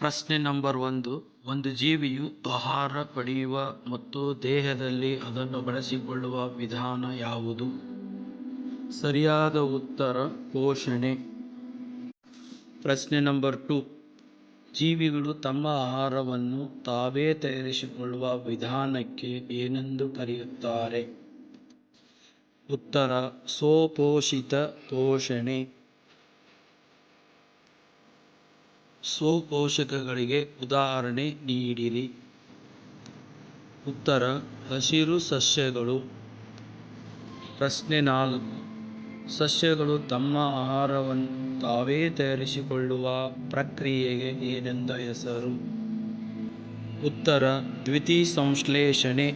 ಪ್ರಶ್ನೆ ನಂಬರ್ ಒಂದು ಒಂದು ಜೀವಿಯು ಆಹಾರ ಪಡೆಯುವ ಮತ್ತು ದೇಹದಲ್ಲಿ ಅದನ್ನು ಬಳಸಿಕೊಳ್ಳುವ ವಿಧಾನ ಯಾವುದು? ಸರಿಯಾದ ಉತ್ತರ, ಪೋಷಣೆ. ಪ್ರಶ್ನೆ ನಂಬರ್ ಟು, ಜೀವಿಗಳು ತಮ್ಮ ಆಹಾರವನ್ನು ತಾವೇ ತಯಾರಿಸಿಕೊಳ್ಳುವ ವಿಧಾನಕ್ಕೆ ಏನೆಂದು ಕರೆಯುತ್ತಾರೆ? ಉತ್ತರ ಸ್ವಪೋಷಿತ ಪೋಷಣೆ. ಸ್ವಪೋಷಕಗಳಿಗೆ ಉದಾಹರಣೆ ನೀಡಿರಿ. ಉತ್ತರ, ಹಸಿರು ಸಸ್ಯಗಳು. ಪ್ರಶ್ನೆ ನಾಲ್ಕು. ಸಸ್ಯಗಳು ತಮ್ಮ ಆಹಾರವನ್ನು ತಾವೇ ತಯಾರಿಸಿಕೊಳ್ಳುವ ಪ್ರಕ್ರಿಯೆಗೆ ಏನೆಂದ ಹೆಸರು? ಉತ್ತರ ದ್ಯುತಿಸಂಶ್ಲೇಷಣೆ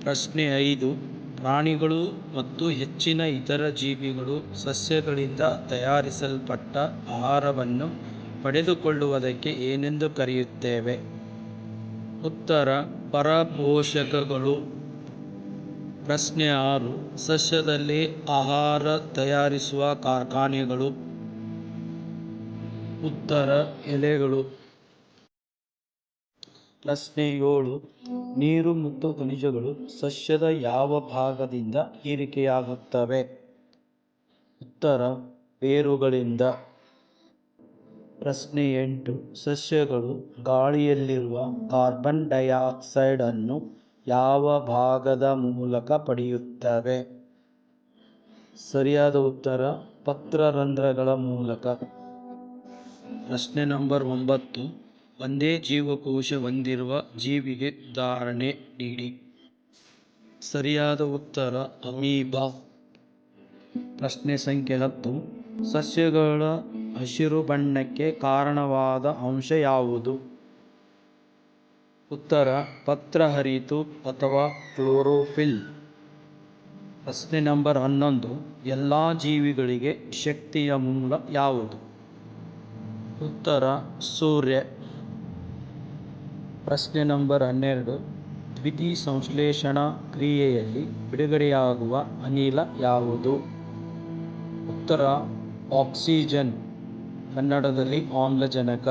ಪ್ರಶ್ನೆ ಐದು. ಪ್ರಾಣಿಗಳು ಮತ್ತು ಹೆಚ್ಚಿನ ಇತರ ಜೀವಿಗಳು ಸಸ್ಯಗಳಿಂದ ತಯಾರಿಸಲ್ಪಟ್ಟ ಆಹಾರವನ್ನು ಪಡೆದುಕೊಳ್ಳುವುದಕ್ಕೆ ಏನೆಂದು ಕರೆಯುತ್ತೇವೆ? ಉತ್ತರ, ಪರಪೋಷಕಗಳು. ಪ್ರಶ್ನೆ ಆರು, ಸಸ್ಯದಲ್ಲಿ ಆಹಾರ ತಯಾರಿಸುವ ಕಾರ್ಖಾನೆಗಳು ಉತ್ತರ, ಎಲೆಗಳು. ಪ್ರಶ್ನೆ ಏಳು ನೀರು ಮತ್ತು ಖನಿಜಗಳು ಸಸ್ಯದ ಯಾವ ಭಾಗದಿಂದ ಹೀರಿಕೆಯಾಗುತ್ತವೆ? ಉತ್ತರ, ಬೇರುಗಳಿಂದ. ಪ್ರಶ್ನೆ ಎಂಟು. ಸಸ್ಯಗಳು ಗಾಳಿಯಲ್ಲಿರುವ ಕಾರ್ಬನ್ ಡೈಆಕ್ಸೈಡ್ ಅನ್ನು ಯಾವ ಭಾಗದ ಮೂಲಕ ಪಡೆಯುತ್ತವೆ? ಸರಿಯಾದ ಉತ್ತರ, ಪತ್ರರಂಧ್ರಗಳ ಮೂಲಕ. ಪ್ರಶ್ನೆ ನಂಬರ್ ಒಂಬತ್ತು. ಒಂದೇ ಜೀವಕೋಶ ಹೊಂದಿರುವ ಜೀವಿಗೆ ಉದಾಹರಣೆ ನೀಡಿ. ಸರಿಯಾದ ಉತ್ತರ ಅಮೀಬಾ. ಪ್ರಶ್ನೆ ಸಂಖ್ಯೆ ಹತ್ತು. ಸಸ್ಯಗಳ ಹಸಿರು ಬಣ್ಣಕ್ಕೆ ಕಾರಣವಾದ ಅಂಶ ಯಾವುದು? ಉತ್ತರ ಪತ್ರಹರಿತು ಅಥವಾ ಕ್ಲೋರೋಫಿಲ್. ಪ್ರಶ್ನೆ ನಂಬರ್ ಹನ್ನೊಂದು. ಎಲ್ಲ ಜೀವಿಗಳಿಗೆ ಶಕ್ತಿಯ ಮೂಲ ಯಾವುದು? ಉತ್ತರ, ಸೂರ್ಯ. ಪ್ರಶ್ನೆ ನಂಬರ್ ಹನ್ನೆರಡು. ಸಂಶ್ಲೇಷಣಾ ಕ್ರಿಯೆಯಲ್ಲಿ ಬಿಡುಗಡೆಯಾಗುವ ಅನಿಲ ಯಾವುದು? ಉತ್ತರ, ಆಕ್ಸಿಜನ್. ಕನ್ನಡದಲ್ಲಿ ಆಮ್ಲಜನಕ.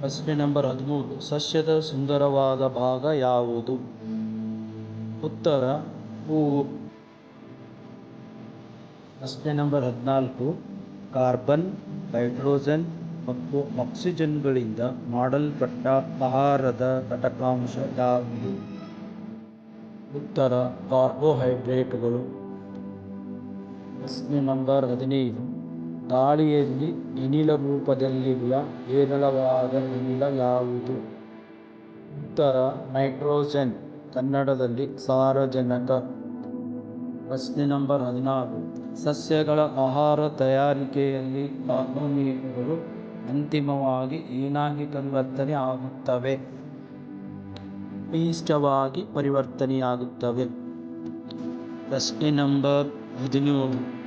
ಪ್ರಶ್ನೆ ನಂಬರ್ ಹದಿಮೂರು. ಸಸ್ಯದ ಸುಂದರವಾದ ಭಾಗ ಯಾವುದು? ಉತ್ತರ, ಹೂವು. ಪ್ರಶ್ನೆ ನಂಬರ್ ಹದಿನಾಲ್ಕು. ಕಾರ್ಬನ್, ಹೈಡ್ರೋಜನ್ ಮತ್ತು ಆಕ್ಸಿಜನ್ಗಳಿಂದ ಮಾಡಲ್ಪಟ್ಟ ಆಹಾರದ ಘಟಕಾಂಶ ಯಾವುದು? ಉತ್ತರ, ಕಾರ್ಬೋಹೈಡ್ರೇಟ್ಗಳು. ಪ್ರಶ್ನೆ ನಂಬರ್ ಹದಿನೈದು. ಗಾಳಿಯಲ್ಲಿ ಅನಿಲ ರೂಪದಲ್ಲಿರುವ ಹೇರಳವಾದ ಅನಿಲ ಯಾವುದು? ಉತ್ತರ, ನೈಟ್ರೋಜನ್, ಕನ್ನಡದಲ್ಲಿ ಸಾರಜನಕ. ಪ್ರಶ್ನೆ ನಂಬರ್ ಹದಿನಾರು. ಸಸ್ಯಗಳ ಆಹಾರ ತಯಾರಿಕೆಯಲ್ಲಿ ಕಾರ್ಬೋನೇಟ್ಗಳು ಅಂತಿಮವಾಗಿ ಏನಾಗಿ ಪರಿವರ್ತನೆ ಆಗುತ್ತವೆ? ಪಿಷ್ಟವಾಗಿ ಪರಿವರ್ತನೆಯಾಗುತ್ತವೆ ಪ್ರಶ್ನೆ ನಂಬರ್ ಹದಿನೇಳು.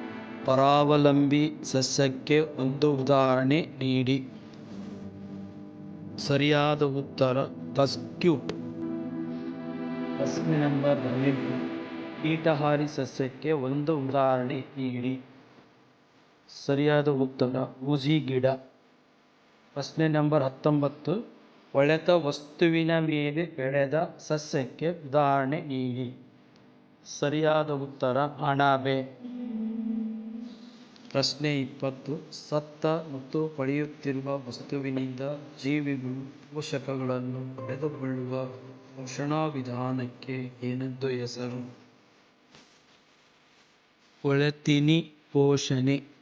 ಪರಾವಲಂಬಿ ಸಸ್ಯಕ್ಕೆ ಒಂದು ಉದಾಹರಣೆ ನೀಡಿ. ಸರಿಯಾದ ಉತ್ತರ ಕಸ್ಕ್ಯೂಟ್ ಪ್ರಶ್ನೆ ನಂಬರ್ ಹದಿನೆಂಟು ಕೀಟಹಾರಿ ಸಸ್ಯಕ್ಕೆ ಒಂದು ಉದಾಹರಣೆ ನೀಡಿ. ಸರಿಯಾದ ಉತ್ತರ ಹೂಜಿ ಗಿಡ ಪ್ರಶ್ನೆ ನಂಬರ್ ಹತ್ತೊಂಬತ್ತು. ಹೊಳೆತ ವಸ್ತುವಿನ ಮೇಲೆ ಬೆಳೆದ ಸಸ್ಯಕ್ಕೆ ಉದಾಹರಣೆ ನೀಡಿ. ಸರಿಯಾದ ಉತ್ತರ ಅಣಬೆ ಪ್ರಶ್ನೆ ಇಪ್ಪತ್ತು. ಸತ್ತ ಮತ್ತು ಪಡೆಯುತ್ತಿರುವ ವಸ್ತುವಿನಿಂದ ಜೀವಿಗಳು ಪೋಷಕಗಳನ್ನು ಪಡೆದುಕೊಳ್ಳುವ ಪೋಷಣಾ ವಿಧಾನಕ್ಕೆ ಏನೆಂದು ಹೆಸರು? ಹೊಳೆತಿನಿ ಪೋಷಣೆ.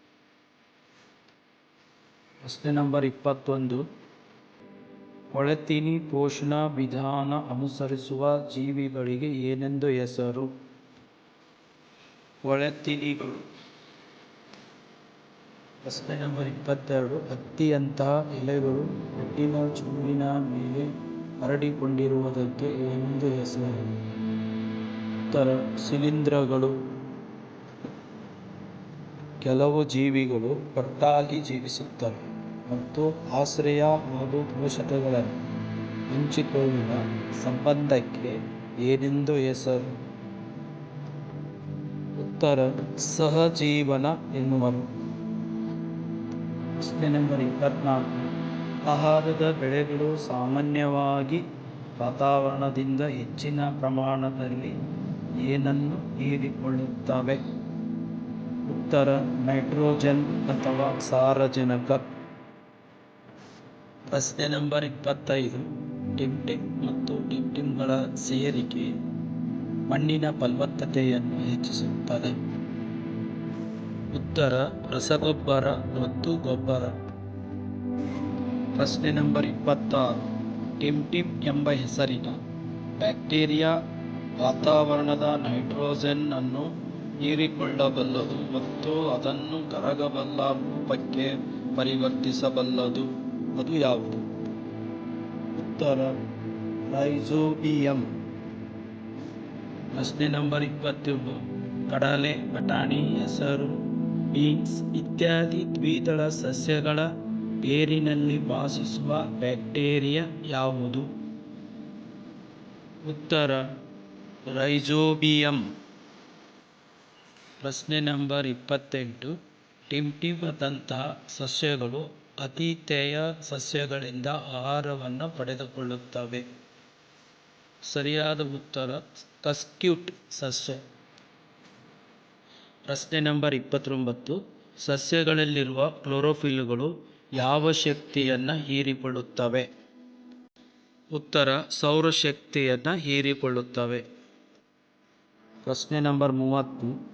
ಪ್ರಶ್ನೆ ನಂಬರ್ ಇಪ್ಪತ್ತೊಂದು. ಹೊಳೆತೀನಿ ಪೋಷಣಾ ವಿಧಾನ ಅನುಸರಿಸುವ ಜೀವಿಗಳಿಗೆ ಏನೆಂದು ಹೆಸರು? ಹೊಳೆತಿನಿಗಳು ಪ್ರಶ್ನೆ ನಂಬರ್ ಇಪ್ಪತ್ತೆರಡು. ಹತ್ತಿಯಂತಹ ಎಲೆಗಳು ಹುಟ್ಟಿನ ಚೂರಿನ ಮೇಲೆ ಹರಡಿಕೊಂಡಿರುವುದಕ್ಕೆ ಏನೆಂದು ಹೆಸರು? ಉತ್ತರ, ಶಿಲೀಂಧ್ರಗಳು. ಕೆಲವು ಜೀವಿಗಳು ಒಟ್ಟಾಗಿ ಜೀವಿಸುತ್ತವೆ. ಮತ್ತು ಆಶ್ರಯ ಹಾಗೂ ಪೋಷಕಗಳನ್ನು ಹಂಚಿಕೊಳ್ಳುವ ಸಂಬಂಧಕ್ಕೆ ಏನೆಂದು ಹೆಸರು? ಉತ್ತರ, ಸಹಜೀವನ ಎನ್ನುವರು. ಪ್ರಶ್ನೆ ನಂಬರ್ ಇಪ್ಪತ್ನಾಲ್ಕು. ಆಹಾರದ ಬೆಳೆಗಳು ಸಾಮಾನ್ಯವಾಗಿ ವಾತಾವರಣದಿಂದ ಹೆಚ್ಚಿನ ಪ್ರಮಾಣದಲ್ಲಿ ಏನನ್ನು ಹೀರಿಕೊಳ್ಳುತ್ತವೆ? ಉತ್ತರ, ನೈಟ್ರೋಜನ್ ಅಥವಾ ಸಾರಜನಕ. ಪ್ರಶ್ನೆ ನಂಬರ್ ಇಪ್ಪತ್ತೈದು. ಟಿಂಟಿನ್ ಮತ್ತು ಟಿಂಟಿನ್ಗಳ ಸೇರಿಕೆ ಮಣ್ಣಿನ ಫಲವತ್ತತೆಯನ್ನು ಹೆಚ್ಚಿಸುತ್ತದೆ. ಉತ್ತರ, ರಸಗೊಬ್ಬರ ಮತ್ತು ಗೊಬ್ಬರ. ಪ್ರಶ್ನೆ ನಂಬರ್ ಇಪ್ಪತ್ತಾರು. ಟಿಮ್ಟಿಮ್ ಎಂಬ ಹೆಸರಿನ ಬ್ಯಾಕ್ಟೀರಿಯಾ ವಾತಾವರಣದ ನೈಟ್ರೋಜನ್ ಅನ್ನು ಹೀರಿಕೊಳ್ಳಬಲ್ಲದು ಮತ್ತು ಅದನ್ನು ಕರಗಬಲ್ಲ ರೂಪಕ್ಕೆ ಪರಿವರ್ತಿಸಬಲ್ಲದು. ಅದು ಯಾವುದು? ಉತ್ತರ ರೈಸೋಬಿಯಂ ಪ್ರಶ್ನೆ ನಂಬರ್ ಇಪ್ಪತ್ತೊಂದು. ಕಡಲೆ, ಬಟಾಣಿ, ಹೆಸರು, ಬೀನ್ಸ್ ಇತ್ಯಾದಿ ದ್ವಿದಳ ಸಸ್ಯಗಳ ಬೇರಿನಲ್ಲಿ ವಾಸಿಸುವ ಬ್ಯಾಕ್ಟೀರಿಯಾ ಯಾವುದು? ಉತ್ತರ, ರೈಜೋಬಿಯಂ. ಪ್ರಶ್ನೆ ನಂಬರ್ ಇಪ್ಪತ್ತೆಂಟು. ಟಿಮ್ಟಿಮದಂತಹ ಸಸ್ಯಗಳು ಅತಿಥೇಯ ಸಸ್ಯಗಳಿಂದ ಆಹಾರವನ್ನು ಪಡೆದುಕೊಳ್ಳುತ್ತವೆ. ಸರಿಯಾದ ಉತ್ತರ ಕಸ್ಕ್ಯೂಟ್ ಸಸ್ಯ. ಪ್ರಶ್ನೆ ನಂಬರ್ ಇಪ್ಪತ್ತೊಂಬತ್ತು. ಸಸ್ಯಗಳಲ್ಲಿರುವ ಕ್ಲೋರೋಫಿಲ್ಗಳು ಯಾವ ಶಕ್ತಿಯನ್ನು ಹೀರಿಕೊಳ್ಳುತ್ತವೆ? ಉತ್ತರ ಸೌರಶಕ್ತಿಯನ್ನು ಹೀರಿಕೊಳ್ಳುತ್ತವೆ. ಪ್ರಶ್ನೆ ನಂಬರ್ ಮೂವತ್ತು.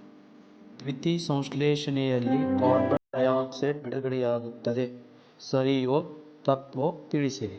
ದ್ವಿತೀಯ ಸಂಶ್ಲೇಷಣೆಯಲ್ಲಿ ಕಾರ್ಬನ್ ಡೈಆಕ್ಸೈಡ್ ಬಿಡುಗಡೆಯಾಗುತ್ತದೆ. ಸರಿಯೋ ತಪ್ಪೋ ತಿಳಿಸಿರಿ